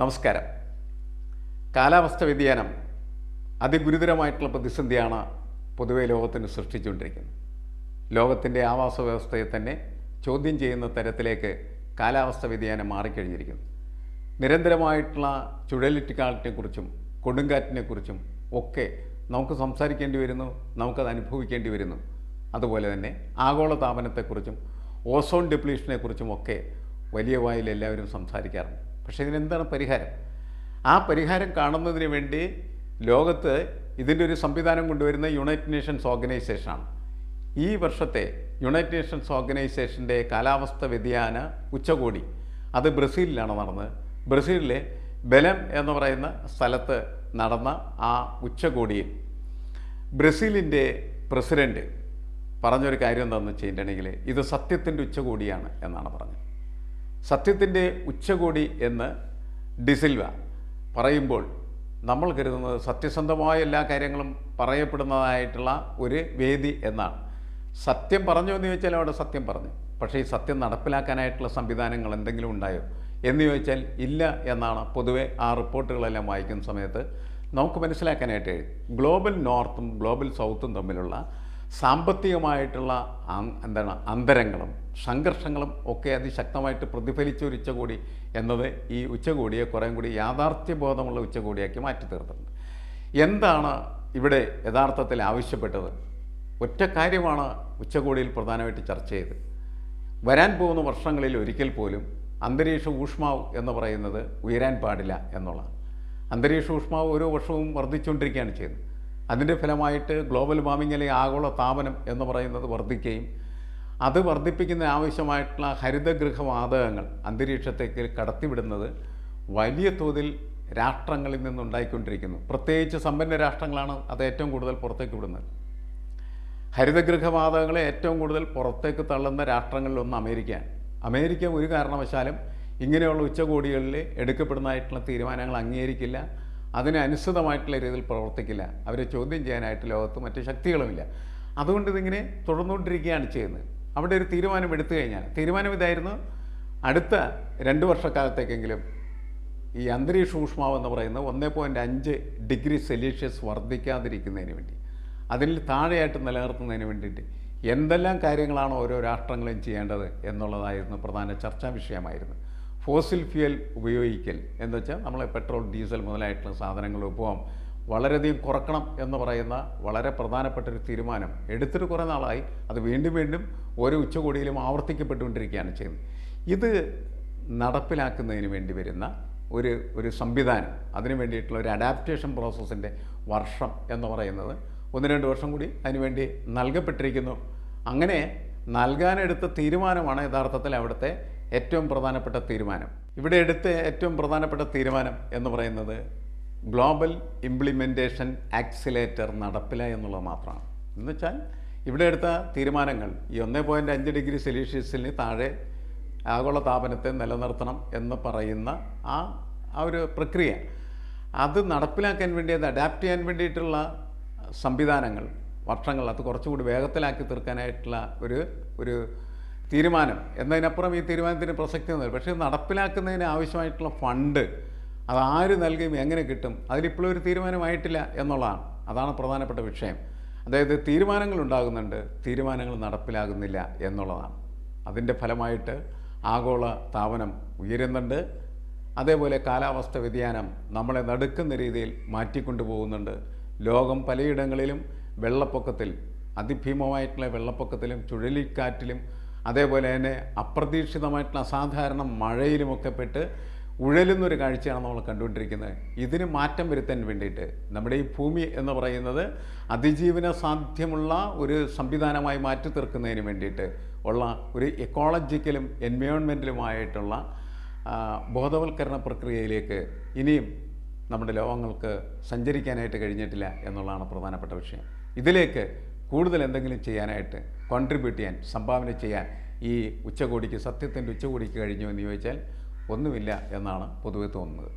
നമസ്കാരം. കാലാവസ്ഥ വ്യതിയാനം അതിഗുരുതരമായിട്ടുള്ള പ്രതിസന്ധിയാണ് പൊതുവെ ലോകത്തിന് സൃഷ്ടിച്ചുകൊണ്ടിരിക്കുന്നത്. ലോകത്തിന്റെ ആവാസ വ്യവസ്ഥയെ തന്നെ ചോദ്യം ചെയ്യുന്ന തരത്തിലേക്ക് കാലാവസ്ഥ വ്യതിയാനം മാറിക്കഴിഞ്ഞിരിക്കുന്നു. നിരന്തരമായിട്ടുള്ള ചുഴലിറ്റിക്കാറ്റിനെക്കുറിച്ചും കൊടുങ്കാറ്റിനെക്കുറിച്ചും ഒക്കെ നമുക്ക് സംസാരിക്കേണ്ടി വരുന്നു നമുക്കത് അനുഭവിക്കേണ്ടി വരുന്നു. അതുപോലെ തന്നെ ആഗോള താപനത്തെക്കുറിച്ചും ഓസോൺ ഡിപ്ലീഷനെക്കുറിച്ചും ഒക്കെ വലിയ വായിൽ എല്ലാവരും സംസാരിക്കാറുണ്ട്. പക്ഷേ ഇതിനെന്താണ് പരിഹാരം? ആ പരിഹാരം കാണുന്നതിന് വേണ്ടി ലോകത്ത് ഇതിന്റെ ഒരു സംവിധാനം കൊണ്ടുവരുന്ന യുണൈറ്റഡ് നേഷൻസ് ഓർഗനൈസേഷനാണ് ഈ വർഷത്തെ യുണൈറ്റഡ് നേഷൻസ് ഓർഗനൈസേഷന്റെ കാലാവസ്ഥ വ്യതിയാന ഉച്ചകോടി. അത് ബ്രസീലിലാണ് നടന്നത്. ബ്രസീലിലെ ബലം എന്ന് പറയുന്ന സ്ഥലത്ത് നടന്ന ആ ഉച്ചകോടിയിൽ ബ്രസീലിന്റെ പ്രസിഡന്റ് പറഞ്ഞൊരു കാര്യം എന്താണെന്ന് വെച്ചിട്ടുണ്ടെങ്കിൽ ഇത് സത്യത്തിന്റെ ഉച്ചകോടിയാണ് എന്നാണ് പറഞ്ഞത്. സത്യത്തിന്റെ ഉച്ചകോടി എന്ന് ഡിസിൽവ പറയുമ്പോൾ നമ്മൾ കരുതുന്നത് സത്യസന്ധമായ എല്ലാ കാര്യങ്ങളും പറയപ്പെടുന്നതായിട്ടുള്ള ഒരു വേദി എന്നാണ്. സത്യം പറഞ്ഞു എന്ന് ചോദിച്ചാൽ അവിടെ സത്യം പറഞ്ഞു. പക്ഷേ ഈ സത്യം നടപ്പിലാക്കാനായിട്ടുള്ള സംവിധാനങ്ങൾ എന്തെങ്കിലും ഉണ്ടായോ എന്ന് ചോദിച്ചാൽ ഇല്ല എന്നാണ് പൊതുവെ ആ റിപ്പോർട്ടുകളെല്ലാം വായിക്കുന്ന സമയത്ത് നമുക്ക് മനസ്സിലാക്കാനായിട്ട് ഗ്ലോബൽ നോർത്തും ഗ്ലോബൽ സൗത്തും തമ്മിലുള്ള സാമ്പത്തികമായിട്ടുള്ള എന്താണ് അന്തരങ്ങളും സംഘർഷങ്ങളും ഒക്കെ അതിശക്തമായിട്ട് പ്രതിഫലിച്ച ഒരു ഉച്ചകോടി എന്നത് ഈ ഉച്ചകോടിയെ കുറേ കൂടി യാഥാർത്ഥ്യബോധമുള്ള ഉച്ചകോടിയാക്കി മാറ്റി തീർത്തിട്ടുണ്ട് എന്താണ് ഇവിടെ യഥാർത്ഥത്തിൽ ആവശ്യപ്പെട്ടത്? ഒറ്റ കാര്യമാണ് ഉച്ചകോടിയിൽ പ്രധാനമായിട്ട് ചർച്ച ചെയ്ത് വരാൻ പോകുന്ന വർഷങ്ങളിൽ ഒരിക്കൽ പോലും അന്തരീക്ഷ ഊഷ്മാവ് എന്ന് പറയുന്നത് ഉയരാൻ പാടില്ല എന്നുള്ളതാണ്. അന്തരീക്ഷ ഊഷ്മാവ് ഓരോ വർഷവും വർദ്ധിച്ചുകൊണ്ടിരിക്കുകയാണ് ചെയ്യുന്നത്. അതിന്റെ ഫലമായിട്ട് ഗ്ലോബൽ വാർമിംഗ് അല്ലെങ്കിൽ ആഗോള താപനം എന്ന് പറയുന്നത് വർദ്ധിക്കുകയും അത് വർദ്ധിപ്പിക്കുന്ന ആവശ്യമായിട്ടുള്ള ഹരിതഗൃഹവാതകങ്ങൾ അന്തരീക്ഷത്തേക്ക് കടത്തിവിടുന്നത് വലിയ തോതിൽ രാഷ്ട്രങ്ങളിൽ നിന്നുണ്ടായിക്കൊണ്ടിരിക്കുന്നു. പ്രത്യേകിച്ച് സമ്പന്ന രാഷ്ട്രങ്ങളാണ് അത് ഏറ്റവും കൂടുതൽ പുറത്തേക്ക് വിടുന്നത്. ഹരിതഗൃഹവാതകങ്ങളെ ഏറ്റവും കൂടുതൽ പുറത്തേക്ക് തള്ളുന്ന രാഷ്ട്രങ്ങളിലൊന്ന് അമേരിക്കയാണ്. അമേരിക്ക ഒരു കാരണവശാലും ഇങ്ങനെയുള്ള ഉച്ചകോടികളിൽ എടുക്കപ്പെടുന്നതായിട്ടുള്ള തീരുമാനങ്ങൾ അംഗീകരിക്കില്ല. അതിനനുസൃതമായിട്ടുള്ള രീതിയിൽ പ്രവർത്തിക്കില്ല. അവരെ ചോദ്യം ചെയ്യാനായിട്ട് ലോകത്ത് മറ്റ് ശക്തികളുമില്ല. അതുകൊണ്ട് ഇതിങ്ങനെ തുടർന്നുകൊണ്ടിരിക്കുകയാണ് ചെയ്യുന്നത്. അവിടെ ഒരു തീരുമാനം എടുത്തു കഴിഞ്ഞാൽ തീരുമാനം ഇതായിരുന്നു അടുത്ത രണ്ട് വർഷക്കാലത്തേക്കെങ്കിലും ഈ അന്തരീക്ഷ ഊഷ്മാവ് എന്ന് പറയുന്നത് ഒന്നേ പോയിന്റ് അഞ്ച് ഡിഗ്രി സെൽഷ്യസ് വർദ്ധിക്കാതിരിക്കുന്നതിന് വേണ്ടി അതിൽ താഴെയായിട്ട് നിലനിർത്തുന്നതിന് വേണ്ടിയിട്ട് എന്തെല്ലാം കാര്യങ്ങളാണ് ഓരോ രാഷ്ട്രങ്ങളും ചെയ്യേണ്ടത് എന്നുള്ളതായിരുന്നു പ്രധാന ചർച്ചാ വിഷയമായിരുന്നു. ഫോസിൽ ഫ്യൂൽ ഉപയോഗിക്കൽ എന്ന് വെച്ചാൽ നമ്മൾ പെട്രോൾ ഡീസൽ മുതലായിട്ടുള്ള സാധനങ്ങൾ ഉപഭോഗം വളരെയധികം കുറക്കണം എന്ന് പറയുന്ന വളരെ പ്രധാനപ്പെട്ട ഒരു തീരുമാനം. എടുത്തിട്ട് കുറേ നാളായി. അത് വീണ്ടും വീണ്ടും ഓരോ ഉച്ചകോടിയിലും ആവർത്തിക്കപ്പെട്ടുകൊണ്ടിരിക്കുകയാണ് ചെയ്യുന്നത്. ഇത് നടപ്പിലാക്കുന്നതിന് വേണ്ടി വരുന്ന ഒരു ഒരു സംവിധാനം. അതിന് വേണ്ടിയിട്ടുള്ള ഒരു അഡാപ്റ്റേഷൻ പ്രോസസ്സിന്റെ വർഷം എന്ന് പറയുന്നത് ഒന്ന് രണ്ട് വർഷം കൂടി അതിനുവേണ്ടി നൽകപ്പെട്ടിരിക്കുന്നു. അങ്ങനെ നൽകാനെടുത്ത തീരുമാനമാണ് യഥാർത്ഥത്തിൽ അവിടുത്തെ ഏറ്റവും പ്രധാനപ്പെട്ട തീരുമാനം. ഇവിടെ എടുത്ത ഏറ്റവും പ്രധാനപ്പെട്ട തീരുമാനം എന്ന് പറയുന്നത് ഗ്ലോബൽ ഇംപ്ലിമെന്റേഷൻ ആക്സിലേറ്റർ നടപ്പില എന്നുള്ളത് മാത്രമാണ്. എന്ന് വെച്ചാൽ ഇവിടെ എടുത്ത തീരുമാനങ്ങൾ ഈ ഒന്നേ പോയിന്റ് അഞ്ച് ഡിഗ്രി സെൽഷ്യസിന് താഴെ ആഗോള താപനത്തെ നിലനിർത്തണം എന്ന് പറയുന്ന ആ ആ ഒരു പ്രക്രിയ. അത് നടപ്പിലാക്കാൻ വേണ്ടി അത് അഡാപ്റ്റ് ചെയ്യാൻ വേണ്ടിയിട്ടുള്ള സംവിധാനങ്ങൾ വർഷങ്ങൾ അത് കുറച്ചുകൂടി വേഗത്തിലാക്കി തീർക്കാനായിട്ടുള്ള ഒരു ഒരു തീരുമാനം. എന്നതിനപ്പുറം ഈ തീരുമാനത്തിന് പ്രസക്തി ഒന്നുമില്ല. പക്ഷേ നടപ്പിലാക്കുന്നതിന് ആവശ്യമായിട്ടുള്ള ഫണ്ട് അത് ആര് നൽകും എങ്ങനെ കിട്ടും അതിലിപ്പോഴും ഒരു തീരുമാനമായിട്ടില്ല എന്നുള്ളതാണ്. അതാണ് പ്രധാനപ്പെട്ട വിഷയം. അതായത് തീരുമാനങ്ങൾ ഉണ്ടാകുന്നുണ്ട് തീരുമാനങ്ങൾ നടപ്പിലാകുന്നില്ല എന്നുള്ളതാണ്. അതിന്റെ ഫലമായിട്ട് ആഗോള താപനം ഉയരുന്നുണ്ട്. അതേപോലെ കാലാവസ്ഥ വ്യതിയാനം നമ്മളെ നടുക്കുന്ന രീതിയിൽ മാറ്റിക്കൊണ്ടു പോകുന്നുണ്ട്. ലോകം പലയിടങ്ങളിലും വെള്ളപ്പൊക്കത്തിൽ അതിഭീമമായിട്ടുള്ള വെള്ളപ്പൊക്കത്തിലും ചുഴലിക്കാറ്റിലും അതേപോലെ തന്നെ അപ്രതീക്ഷിതമായിട്ടുള്ള അസാധാരണ മഴയിലുമൊക്കെ പെട്ട് ഉഴലുന്നൊരു കാഴ്ചയാണ് നമ്മൾ കണ്ടുകൊണ്ടിരിക്കുന്നത്. ഇതിന് മാറ്റം വരുത്താൻ വേണ്ടിയിട്ട് നമ്മുടെ ഈ ഭൂമി എന്ന് പറയുന്നത് അതിജീവന സാധ്യമുള്ള ഒരു സംവിധാനമായി മാറ്റി തീർക്കുന്നതിന് വേണ്ടിയിട്ട് ഉള്ള ഒരു എക്കോളജിക്കലും എൻവയോൺമെന്റലുമായിട്ടുള്ള ബോധവൽക്കരണ പ്രക്രിയയിലേക്ക് ഇനിയും നമ്മുടെ ലോകങ്ങൾക്ക് സഞ്ചരിക്കാനായിട്ട് കഴിഞ്ഞിട്ടില്ല എന്നുള്ളതാണ് പ്രധാനപ്പെട്ട വിഷയം. ഇതിലേക്ക് കൂടുതൽ എന്തെങ്കിലും ചെയ്യാനായിട്ട് കോൺട്രിബ്യൂട്ട് ചെയ്യാൻ സംഭാവന ചെയ്യാൻ ഈ ഉച്ചകോടിക്ക് സത്യത്തിന്റെ ഉച്ചകോടിക്ക് കഴിഞ്ഞു എന്ന് ചോദിച്ചാൽ ഒന്നുമില്ല എന്നാണ് പൊതുവെ തോന്നുന്നത്.